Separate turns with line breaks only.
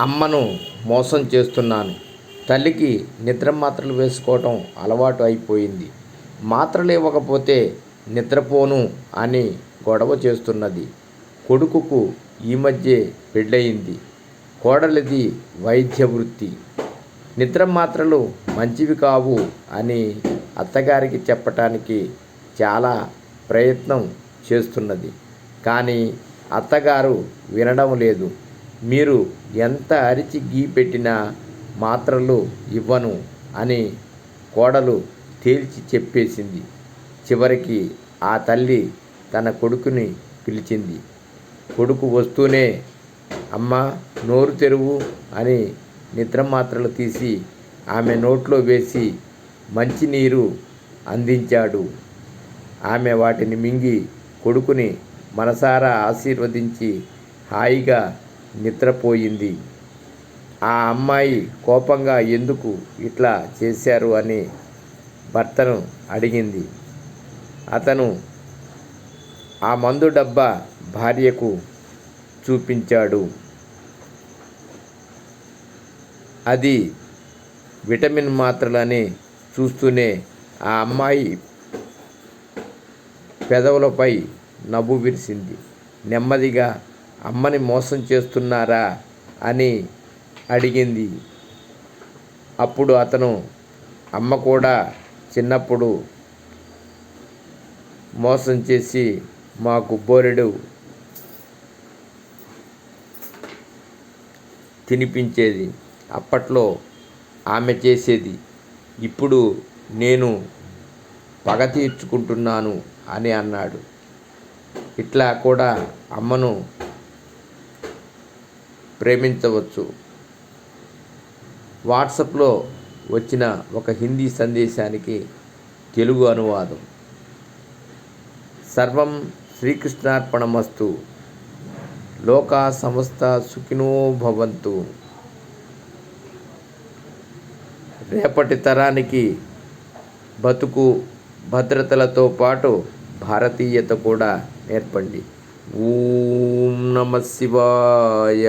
అమ్మను మోసం చేస్తున్నాను. తల్లికి నిద్ర మాత్రలు వేసుకోవటం అలవాటు అయిపోయింది. మాత్రలు ఇవ్వకపోతే నిద్రపోను అని గొడవ చేస్తున్నది. కొడుకుకు ఈ మధ్యే పెళ్ళయింది. కోడలిది వైద్య వృత్తి నిద్ర మాత్రలు మంచివి కావు అని అత్తగారికి చెప్పటానికి చాలా ప్రయత్నం చేస్తున్నది. కానీ అత్తగారు వినడం లేదు. మీరు ఎంత అరిచి గీ పెట్టినా మాత్రలు ఇవ్వను అని కోడలు తేల్చి చెప్పేసింది. చివరికి ఆ తల్లి తన కొడుకుని పిలిచింది. కొడుకు వస్తూనే అమ్మ నోరు తెరువు అని నిద్ర మాత్రలు తీసి ఆమె నోట్లో వేసి మంచినీరు అందించాడు. ఆమె వాటిని మింగి కొడుకుని మనసారా ఆశీర్వదించి హాయిగా నిద్రపోయింది. ఆ అమ్మాయి కోపంగా ఎందుకు ఇట్లా చేశారు అని భర్తను అడిగింది. అతను ఆ మందు డబ్బా భార్యకు చూపించాడు. అది విటమిన్ మాత్రలని చూస్తూనే ఆ అమ్మాయి పెదవులపై నవ్వు విరిసింది. నెమ్మదిగా అమ్మని మోసం చేస్తున్నారా అని అడిగింది. అప్పుడు అతను అమ్మ కూడా చిన్నప్పుడు మోసం చేసి మాకు బోరెడు తినిపించేది. అప్పట్లో ఆమె చేసేది ఇప్పుడు నేను పగ తీర్చుకుంటున్నాను అని అన్నాడు. ఇట్లా కూడా అమ్మను ప్రేమించవచ్చు. వాట్సాప్లో వచ్చిన ఒక హిందీ సందేశానికి తెలుగు అనువాదం. సర్వం శ్రీకృష్ణార్పణమస్తు. లోకా సమస్త సుఖినో భవంతు. రేపటి తరానికి బతుకు భద్రతలతో పాటు భారతీయత కూడా నేర్పండి. ఓం నమ శివాయ.